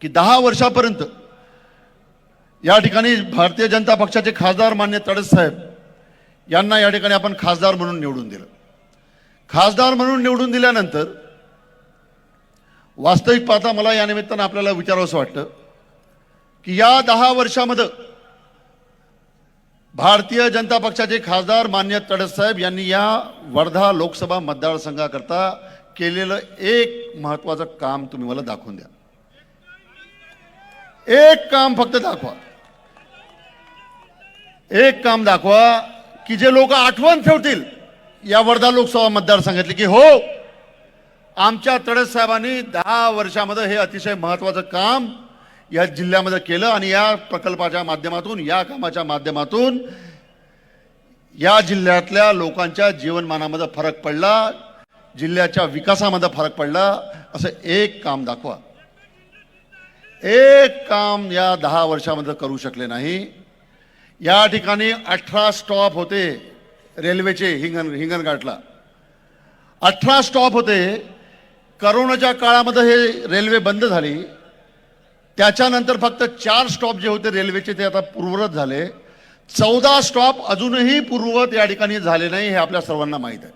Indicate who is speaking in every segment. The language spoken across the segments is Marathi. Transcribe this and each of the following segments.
Speaker 1: की दहा वर्षापर्यंत. या ठिकाणी भारतीय जनता पक्षाचे खासदार मान्य तडस साहेब यांना या ठिकाणी आपण खासदार म्हणून निवडून दिलं. खासदार म्हणून निवडून दिल्यानंतर वास्तविक पाहता मला या निमित्तानं आपल्याला विचारावंसं वाटतं की या दहा वर्षामध्ये भारतीय जनता पक्षाचे खासदार मान्य तडस साहेब यांनी या वर्धा लोकसभा मतदारसंघाकरता केलेलं एक महत्त्वाचं काम तुम्ही मला दाखवून द्या. एक काम फक्त दाखवा. एक काम दाखवा की जे लोक आठवण ठेवतील या वर्धा लोकसभा मतदारसंघातले की हो आमच्या तडस साहेबांनी दहा वर्षामध्ये हे अतिशय महत्वाचं काम या जिल्ह्यामध्ये केलं आणि या प्रकल्पाच्या माध्यमातून या कामाच्या माध्यमातून या जिल्ह्यातल्या लोकांच्या जीवनमानामध्ये फरक पडला जिल्ह्याच्या विकासामध्ये फरक पडला असं एक काम दाखवा. एक काम या दहा वर्षामध्ये करू शकले नाही. या ठिकाणी अठरा स्टॉप होते रेल्वेचे हिंगण हिंगणघाटला. अठरा स्टॉप होते. करोनाच्या काळामध्ये हे रेल्वे बंद झाली. त्याच्यानंतर फक्त चार स्टॉप जे होते रेल्वेचे ते आता पूर्ववत झाले. चौदा स्टॉप अजूनही पूर्ववत या ठिकाणी झाले नाही हे आपल्या सर्वांना माहीत आहे.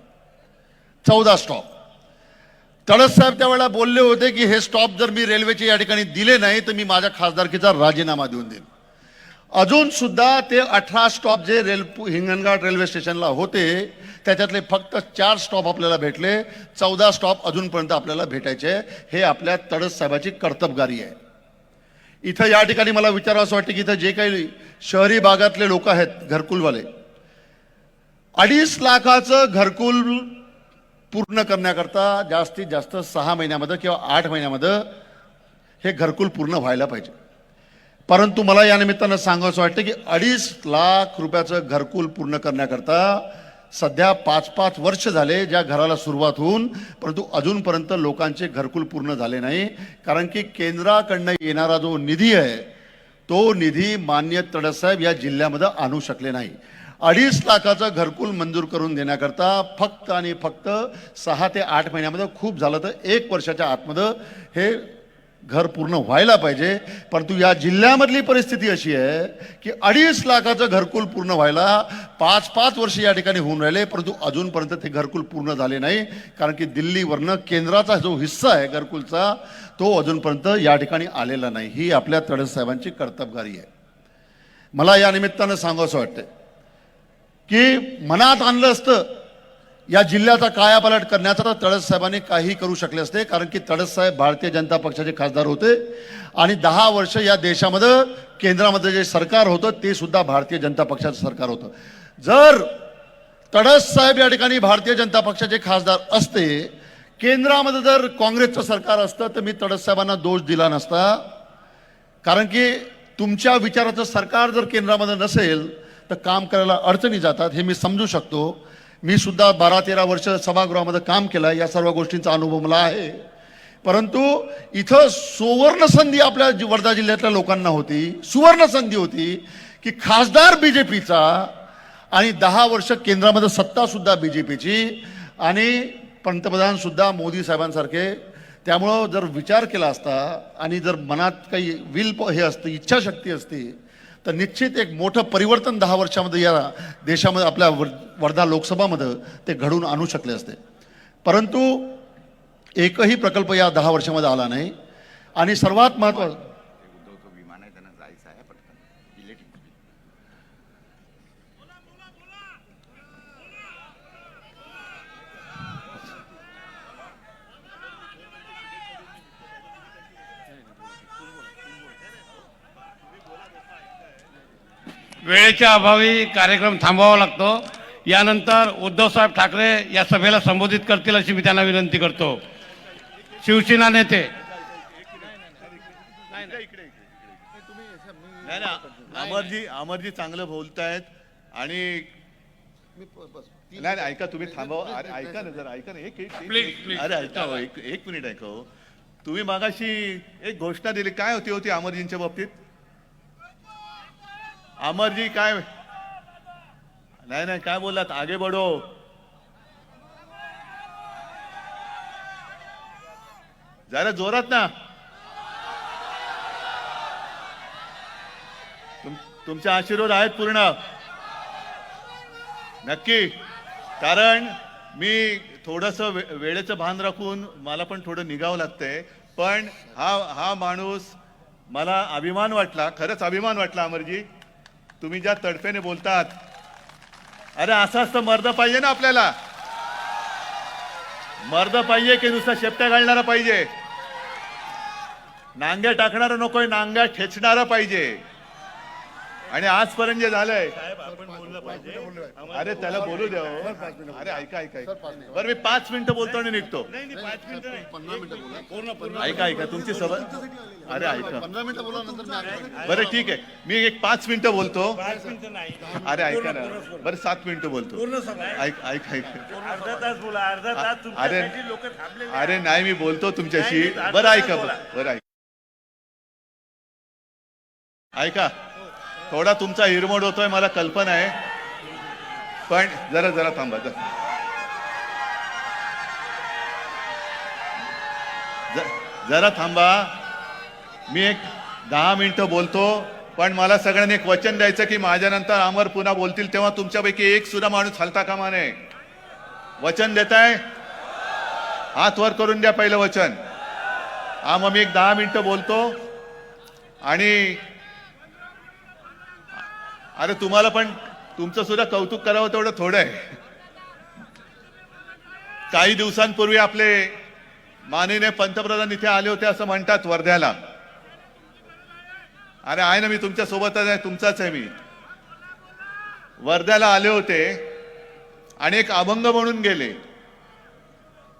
Speaker 1: चौदा स्टॉप तळस साहेब त्यावेळेला बोलले होते की हे स्टॉप जर मी रेल्वेचे या ठिकाणी दिले नाही तर मी माझ्या खासदारकीचा राजीनामा देऊन देईन. अजून सुद्धा ते अठरा स्टॉप जे रेल हिंगणघाट रेल्वे स्टेशनला होते त्याच्यातले फक्त चार स्टॉप आपल्याला भेटले. चौदा स्टॉप अजूनपर्यंत आपल्याला भेटायचे. हे आपल्या तडस साहेबाची कर्तबगारी आहे. इथं या ठिकाणी मला विचारावं असं वाटतं की इथं जे काही शहरी भागातले लोक आहेत घरकुलवाले अडीच लाखाचं घरकुल पूर्ण करण्याकरता जास्तीत जास्त सहा महिन्यामध्ये किंवा आठ महिन्यामध्ये हे घरकुल पूर्ण व्हायला पाहिजे. परंतु मला या निमित्तानं सांगावंसं वाटतं की अडीच लाख रुपयाचं घरकुल पूर्ण करण्याकरता सध्या पाच पाच वर्ष झाले ज्या घराला सुरुवात होऊन परंतु अजूनपर्यंत लोकांचे घरकुल पूर्ण झाले नाही. कारण की केंद्राकडनं येणारा जो निधी आहे तो निधी मान्य तडसाहेब या जिल्ह्यामध्ये आणू शकले नाही. अडीच लाखाचं घरकुल मंजूर करून देण्याकरता फक्त आणि फक्त सहा ते आठ महिन्यामध्ये खूप झालं तर एक वर्षाच्या आतमध्ये हे घर पूर्ण व्हायला पाहिजे. परंतु या जिल्ह्यामधली परिस्थिती अशी आहे की अडीच लाखाचं घरकुल पूर्ण व्हायला पाच पाच वर्ष या ठिकाणी होऊन राहिले परंतु अजूनपर्यंत ते घरकुल पूर्ण झाले नाही. कारण की दिल्लीवरनं केंद्राचा जो हिस्सा आहे घरकुलचा तो अजूनपर्यंत या ठिकाणी आलेला नाही. ही आपल्या तडस साहेबांची कर्तबगारी आहे. मला या निमित्तानं सांगावंसं वाटतं की मनात आणलं असतं या जिल्ह्याचा कायापालट करण्याचा तर तळस साहेबांनी काही करू शकले असते कारण की तडस साहेब भारतीय जनता पक्षाचे खासदार होते. आणि दहा वर्ष या देशामध्ये केंद्रामध्ये जे सरकार होतं ते सुद्धा भारतीय जनता पक्षाचं सरकार होतं. जर तडस साहेब या ठिकाणी भारतीय जनता पक्षाचे खासदार असते केंद्रामध्ये जर काँग्रेसचं सरकार असतं तर मी तडस साहेबांना दोष दिला नसता. कारण की तुमच्या विचाराचं सरकार जर केंद्रामध्ये नसेल तर काम करायला अडचणी जातात हे मी समजू शकतो. मी सुद्धा बारा तेरा वर्ष सभागृहामध्ये काम केलं या सर्व गोष्टींचा अनुभव मला आहे. परंतु इथं सुवर्ण संधी आपल्या वर्धा जिल्ह्यातल्या लोकांना होती सुवर्ण संधी होती की खासदार बी जे पीचा आणि दहा वर्ष केंद्रामध्ये सत्तासुद्धा बी जे पीची आणि पंतप्रधानसुद्धा मोदी साहेबांसारखे. त्यामुळं जर विचार केला असता आणि जर मनात काही विल प- हे असतं इच्छाशक्ती असती तर निश्चित एक मोठं परिवर्तन दहा वर्षामध्ये या देशामध्ये आपल्या वर वर्धा लोकसभामध्ये ते घडून आणू शकले असते. परंतु एकही प्रकल्प या दहा वर्षामध्ये आला नाही. आणि सर्वात महत्त्वाचं
Speaker 2: उद्धवचं विमान आहे त्यांना जायचं आहे पटकन इलेक्ट्रिक
Speaker 3: वेळेच्या अभावी कार्यक्रम थांबवावा लागतो. यानंतर उद्धवसाहेब ठाकरे या सभेला संबोधित करतील अशी मी त्यांना विनंती करतो. शिवसेना नेते.
Speaker 4: अमरजी अमरजी चांगलं बोलतायत आणि नाही नाही ऐका तुम्ही थांबवा. अरे ऐका ना जरा ऐका ना. एक. अरे ऐका एक एक मिनिट ऐका हो. तुम्ही मागाशी एक घोषणा दिली. काय होती होती अमरजींच्या बाबतीत? अमरजी काय? नाही नाही काय बोललात? आगे बढो. जरा जोरात ना. तुम तुमचे आशीर्वाद आहेत पूर्ण. नक्की. कारण मी थोडंसं वे वेळेचं भान राखून मला पण थोडं निघावं लागतंय. पण हा हा माणूस मला अभिमान वाटला खरंच अभिमान वाटला अमरजी. तुम्ही ज्या तडफेने बोलतात अरे असं असतं मर्द पाहिजे ना आपल्याला? मर्द पाहिजे की नुसता शेपट्या घालणारा पाहिजे? नांग्या टाकणारा नकोय नांग्या ठेचणारा पाहिजे. आणि आजपर्यंत जे झालंय अरे त्याला बोलू द्या हो. अरे ऐका ऐका ऐका. बरं मी पाच मिनिटं बोलतो आणि निघतो. ऐका ऐका तुमची सवय अरे ऐका. बरं ठीक आहे. मी एक पाच मिनिटं बोलतो. अरे ऐका ना. बरं सात मिनिटं बोलतो. ऐक ऐक ऐक.
Speaker 5: अर्धा तास बोला अर्धा तास
Speaker 4: अरे
Speaker 5: तुमच्यासाठी लोक थांबले
Speaker 4: अरे नाही मी बोलतो तुमच्याशी. बरं ऐका
Speaker 5: बोला.
Speaker 4: बरं ऐका. ऐका. थोडा तुमचा हिरमोड होतोय मला कल्पना आहे. पण जरा जरा थांबा जरा. ज- जरा थांबा. मी एक दहा मिनिटं बोलतो पण मला सगळ्यांनी एक वचन द्यायचं की माझ्यानंतर अमर पुन्हा बोलतील तेव्हा तुमच्यापैकी एक सुद्धा माणूस हलता कामा नये. वचन देताय? हात वर करून द्या पहिलं वचन. हा मग मी एक दहा मिनिटं बोलतो आणि अरे तुम्हाला पण तुमचं सुद्धा कौतुक करावं तेवढं थोडं आहे. काही दिवसांपूर्वी आपले माननीय पंतप्रधान इथे आले होते असं म्हणतात वर्ध्याला. अरे आहे ना मी तुमच्या सोबतच आहे तुमचाच आहे मी. वर्ध्याला आले होते आणि एक अभंग म्हणून गेले.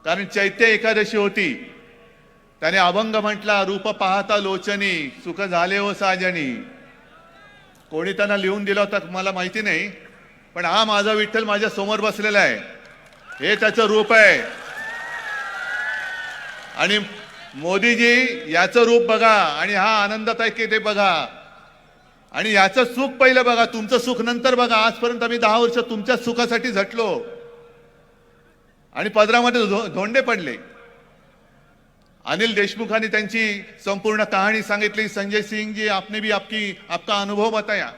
Speaker 4: कारण चैत्य एकादशी होती. त्याने अभंग म्हटला रूप पाहता लोचनी सुख झाले हो साजनी. कोणी त्यांना लिहून दिला होता मला माहिती नाही पण हा माझा विठ्ठल माझ्यासमोर बसलेला आहे. हे त्याचं रूप आहे. आणि मोदीजी याचं रूप बघा आणि हा आनंदात आहे की ते बघा. आणि याचं सुख पहिलं बघा तुमचं सुख नंतर बघा. आजपर्यंत आम्ही दहा वर्ष तुमच्या सुखासाठी झटलो. आणि पदरामध्ये धो- धोंडे पडले. अनिल देशमुखांनी त्यांची संपूर्ण कहाणी सांगितली. संजय सिंह जी आपने भी आपकी आपका अनुभव बताया.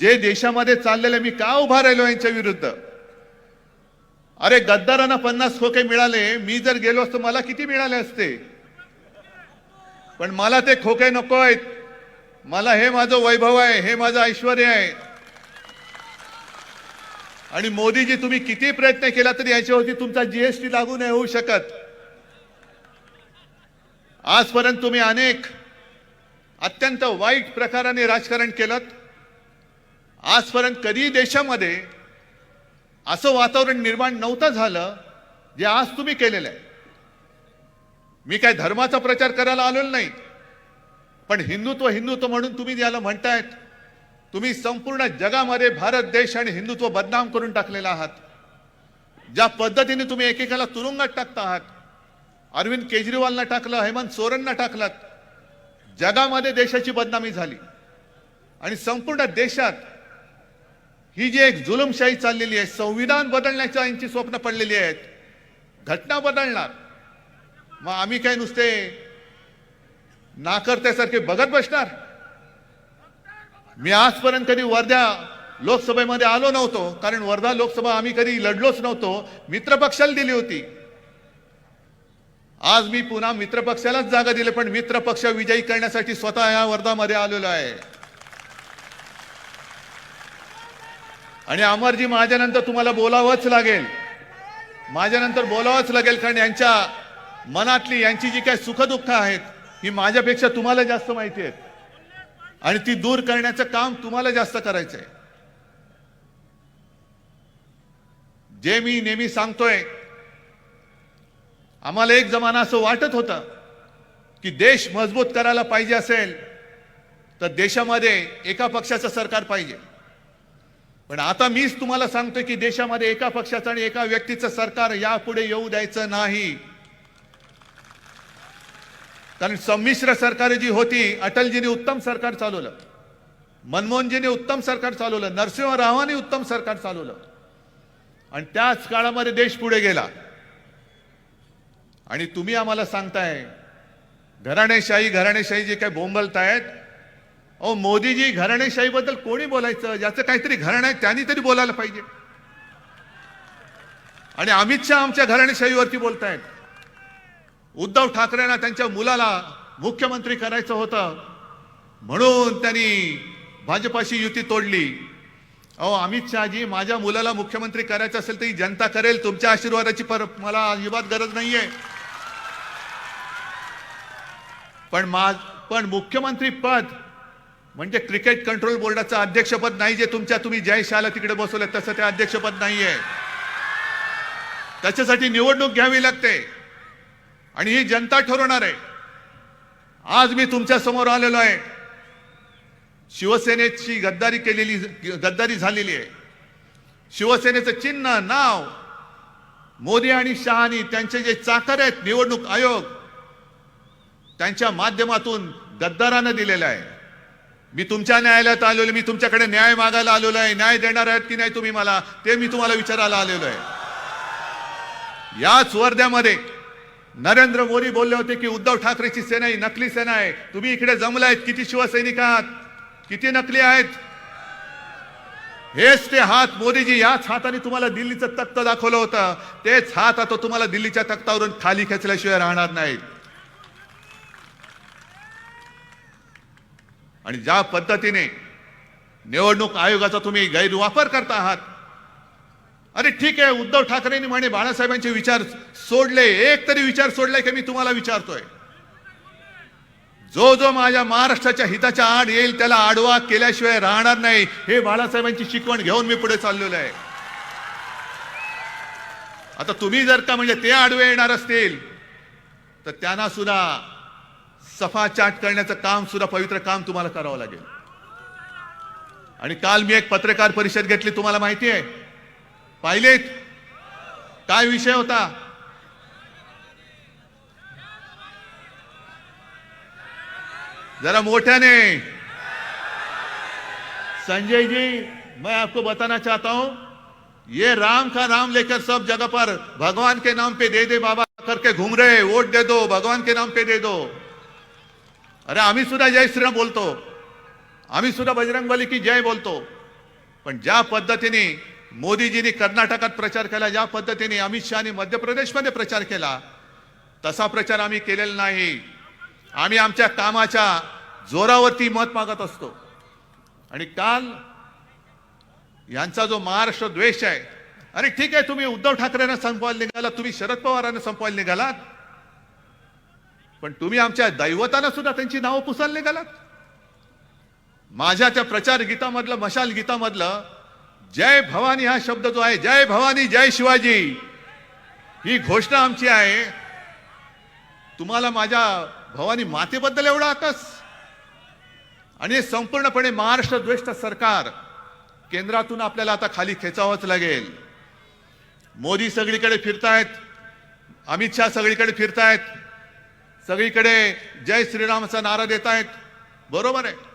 Speaker 4: जे देशामध्ये चाललेले मी का उभा राहिलो यांच्या विरुद्ध? अरे गद्दारांना पन्नास खोके मिळाले. मी जर गेलो असतो मला किती मिळाले असते? पण मला ते खोके नको आहेत मला हे माझं वैभव आहे हे माझं ऐश्वर आहे. आणि मोदीजी तुम्ही किती प्रयत्न केला तरी याच्यावरती तुमचा जीएसटी लागू नाही होऊ शकत. आजपर्यंत तुम्ही अनेक अत्यंत वाईट प्रकाराने राजकारण केलं आजपर्यंत कधी देशामध्ये असं वातावरण निर्माण नव्हतं झालं जे आज तुम्ही केलेलं आहे. मी काय धर्माचा प्रचार करायला आलेलो नाही पण हिंदुत्व हिंदुत्व म्हणून तुम्ही याला म्हणतायत. तुम्ही संपूर्ण जगामध्ये भारत देश आणि हिंदुत्व बदनाम करून टाकलेला आहात. ज्या पद्धतीने तुम्ही एकेकाला तुरुंगात टाकता आहात अरविंद केजरीवालना टाकलं हेमंत सोरेनना टाकलात जगामध्ये देशाची बदनामी झाली. आणि संपूर्ण देशात ही जी एक जुलमशाही चाललेली आहे संविधान बदलण्याच्या यांची स्वप्न पडलेली आहेत घटना बदलणार. मग आम्ही काय नुसते नाकर्त्यासारखे बघत बसणार? मी आजपर्यंत कधी वर्ध्या लोकसभेमध्ये आलो नव्हतो कारण वर्धा लोकसभा आम्ही कधी लढलोच नव्हतो. मित्रपक्षाला दिली होती. आज मी पुन्हा मित्रपक्षालाच जागा दिली पण मित्रपक्ष विजयी करण्यासाठी स्वतः या वर्धामध्ये आलेलो आहे. आणि अमरजी माझ्यानंतर तुम्हाला बोलावंच लागेल. माझ्यानंतर बोलावंच लागेल कारण यांच्या मनातली यांची जी काही सुखदुःख आहेत ही माझ्यापेक्षा तुम्हाला जास्त माहिती आहेत. आणि ती दूर करण्याचं काम तुम्हाला जास्त करायचं आहे. जे मी नेहमी सांगतोय आम्हाला एक जमाना असं वाटत होतं की देश मजबूत करायला पाहिजे असेल तर देशामध्ये एका पक्षाचं सरकार पाहिजे. पण आता मीच तुम्हाला सांगतोय की देशामध्ये एका पक्षाचं आणि एका व्यक्तीचं सरकार यापुढे येऊ द्यायचं नाही. कारण संमिश्र सरकार जी होती अटलजीने उत्तम सरकार चालवलं. मनमोहनजीने उत्तम सरकार चालवलं. नरसिंह रावांनी उत्तम सरकार चालवलं. आणि त्याच काळामध्ये देश पुढे गेला. आणि तुम्ही आम्हाला सांगताय घराणेशाही घराणेशाही जे काही बोंबलतायत अहो मोदीजी घराणेशाहीबद्दल कोणी बोलायचं? ज्याचं काहीतरी घराणं आहे त्यांनी तरी बोलायला पाहिजे. आणि अमित शहा आमच्या घराणेशाहीवरती बोलतायत. उद्धव ठाकरेंना त्यांच्या मुलाला मुख्यमंत्री करायचं होतं. म्हणून त्यांनी भाजपाशी युती तोडली. अहो अमित शहाजी माझ्या मुलाला मुख्यमंत्री करायचं असेल तर ही जनता करेल. तुमच्या आशीर्वादाची पर मला अजिबात गरज नाहीये. पण मा पण मुख्यमंत्री पद म्हणजे क्रिकेट कंट्रोल बोर्डाचं अध्यक्षपद नाही जे तुमच्या तुम्ही जय शाला तिकडे बसवलं तसं ते अध्यक्षपद नाहीये. त्याच्यासाठी निवडणूक घ्यावी लागते. आणि ही जनता ठरवणार आहे. आज मी तुमच्यासमोर आलेलो आहे. शिवसेनेची गद्दारी केलेली गद्दारी झालेली आहे. शिवसेनेचं चिन्ह नाव मोदी आणि शहानी त्यांचे जे चाकर आहेत निवडणूक आयोग त्यांच्या माध्यमातून गद्दारानं दिलेलं आहे. मी तुमच्या न्यायालयात आलेलो आहे, मी तुमच्याकडे न्याय मागायला आलेलो आहे. न्याय देणार आहेत की नाही तुम्ही मला? ते मी तुम्हाला विचारायला आलेलो आहे. याच वर्ध्यामध्ये नरेंद्र मोदी बोलले होते की उद्धव ठाकरेची सेना ही नकली सेना आहे. तुम्ही इकडे जमलायत किती शिवसैनिक आहात? किती नकली आहेत? हेच ते हात मोदीजी याच हाताने तुम्हाला दिल्लीचं तख्त दाखवलं होतं. तेच हात आता तुम्हाला दिल्लीच्या तख्तावरून खाली खेचल्याशिवाय राहणार नाहीत. आणि ज्या पद्धतीने निवडणूक आयोगाचा तुम्ही गैरवापर करता आहात अरे ठीक आहे उद्धव ठाकरेंनी म्हणे बाळासाहेबांचे विचार सोडले. एक तरी विचार सोडलाय की मी तुम्हाला विचारतोय. जो जो माझ्या महाराष्ट्राच्या हिताच्या आड येईल त्याला आडवा केल्याशिवाय राहणार नाही. हे बाळासाहेबांची शिकवण घेऊन मी पुढे चाललेलो आहे. आता तुम्ही जर का म्हणजे ते आडवे येणार असतील तर त्यांना सुद्धा सफा चाट करण्याचं काम सुद्धा पवित्र काम तुम्हाला करावं लागेल. आणि काल मी एक पत्रकार परिषद घेतली तुम्हाला माहिती आहे. पाहिलेत. काय विषय होता? जरा मोठ्याने. संजय जी मैं आपको बताना चाहता हूं ये राम का नाम लेकर सब जगह पर भगवान के नाम पे दे दे बाबा करके घूम रहे वोट दे दो भगवान के नाम पे दे दो। अरे आम्ही सुद्धा जय श्रीराम बोलतो। आम्ही सुद्धा बजरंगबली की जय बोलतो। पण ज्या पद्धतीने मोदीजींनी कर्नाटकात प्रचार केला ज्या पद्धतीने अमित शहानी मध्य प्रदेशमध्ये प्रचार केला. तसा प्रचार आम्ही केलेला नाही. आम्ही आमच्या कामाच्या जोरावरती मत मागत असतो. आणि काल यांचा जो महाराष्ट्र द्वेष आहे अरे ठीक आहे तुम्ही उद्धव ठाकरेंना संपवायला निघाला तुम्ही शरद पवारांना संपवायला निघालात. पण तुम्ही आमच्या दैवतांना सुद्धा त्यांची नावं पुसायला निघालात. माझ्या त्या प्रचार गीतामधलं मशाल गीतामधलं जय भवानी हा शब्द जो आहे जय भवानी जय शिवाजी. ही घोषणा आमची आहे. तुम्हाला माझ्या भवानी मातेबद्दल एवढा आकस? आणि हे संपूर्णपणे महाराष्ट्र द्वेष्ट सरकार केंद्रातून आपल्याला आता खाली खेचावंच लागेल. मोदी सगळीकडे फिरतायत अमित शहा सगळीकडे फिरतायत सगळीकडे जय श्रीरामचा नारा देत आहेत बरोबर आहे.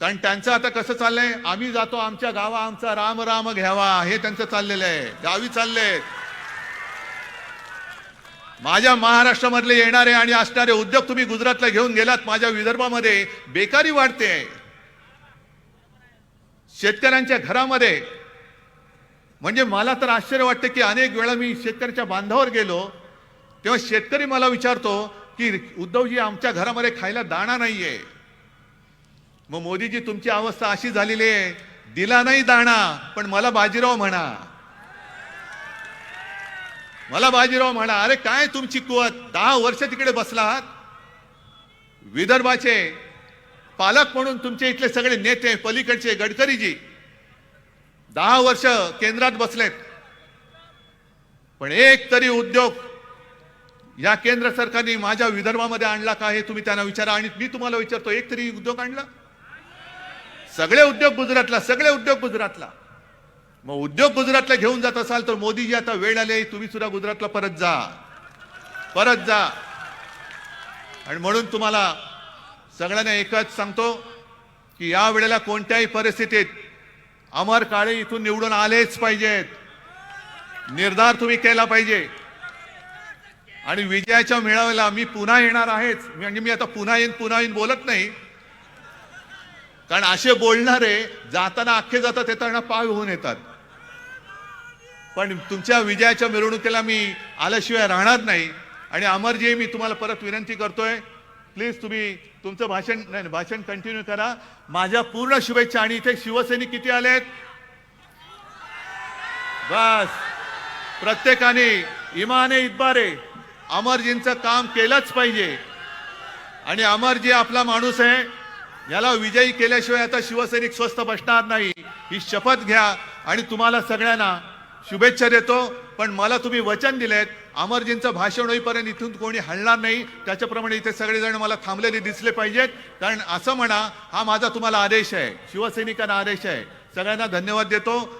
Speaker 4: कारण त्यांचं आता कसं चाललंय? आम्ही जातो आमच्या गावा आमचा राम राम घ्यावा. हे त्यांचं चाललेलं आहे. गावी चालले माझ्या महाराष्ट्रामधले येणारे आणि असणारे उद्योग तुम्ही गुजरातला घेऊन गेलात माझ्या विदर्भामध्ये बेकारी वाढते. शेतकऱ्यांच्या घरामध्ये. म्हणजे मला तर आश्चर्य वाटतं की अनेक वेळा मी शेतकऱ्याच्या बांधावर गेलो तेव्हा शेतकरी मला विचारतो की उद्धवजी आमच्या घरामध्ये खायला दाणा नाहीये. मग मोदीजी तुमची अवस्था अशी झालेली आहे. दिला नाही दाणा पण मला बाजीराव म्हणा. मला बाजीराव म्हणा. अरे काय तुमची कुवत? दहा वर्ष तिकडे बसला आहात विदर्भाचे पालक म्हणून तुमचे इथले सगळे नेते पलीकडचे गडकरीजी दहा वर्ष केंद्रात बसलेत. पण एक तरी उद्योग या केंद्र सरकारने माझ्या विदर्भामध्ये आणला का हे तुम्ही त्यांना विचारा. आणि मी तुम्हाला विचारतो एक तरी उद्योग आणला? सगळे उद्योग गुजरातला सगळे उद्योग गुजरातला. मग उद्योग गुजरातला घेऊन जात असाल तर मोदीजी आता वेळ आले तुम्ही सुद्धा गुजरातला परत जा. परत जा. आणि म्हणून तुम्हाला सगळ्यांना एकच सांगतो की या वेळेला कोणत्याही परिस्थितीत अमर काळे इथून निवडून आलेच पाहिजेत. निर्धार तुम्ही केला पाहिजे. आणि विजयाच्या मेळाव्याला मी पुन्हा येणार आहेच. म्हणजे मी आता पुन्हा येईन पुन्हा येईन बोलत नाही. कारण असे बोलणारे जाताना अख्खे जातात येताना पाय होऊन येतात. पण तुमच्या विजयाच्या मिरवणुकीला मी आल्याशिवाय राहणार नाही. आणि अमरजी मी तुम्हाला परत विनंती करतोय प्लीज तुम्ही तुमचं भाषण नाही भाषण कंटिन्यू करा. माझ्या पूर्ण शुभेच्छा आणि इथे शिवसैनिक किती आलेत? बस. प्रत्येकाने इमाने इतबारे अमरजींचं काम केलंच पाहिजे. आणि अमरजी आपला माणूस आहे. याला विजयी केल्याशिवाय आता शिवसैनिक स्वस्थ बसणार नाही. ही शपथ घ्या आणि तुम्हाला सगळ्यांना शुभेच्छा देतो. पण मला तुम्ही वचन दिलेत. अमरजींचं भाषण होईपर्यंत इथून कोणी हलणार नाही. त्याच्याप्रमाणे इथे सगळेजण मला थांबलेले दिसले पाहिजेत. कारण असं म्हणा हा माझा तुम्हाला आदेश आहे. शिवसैनिकांना आदेश आहे. सगळ्यांना धन्यवाद देतो.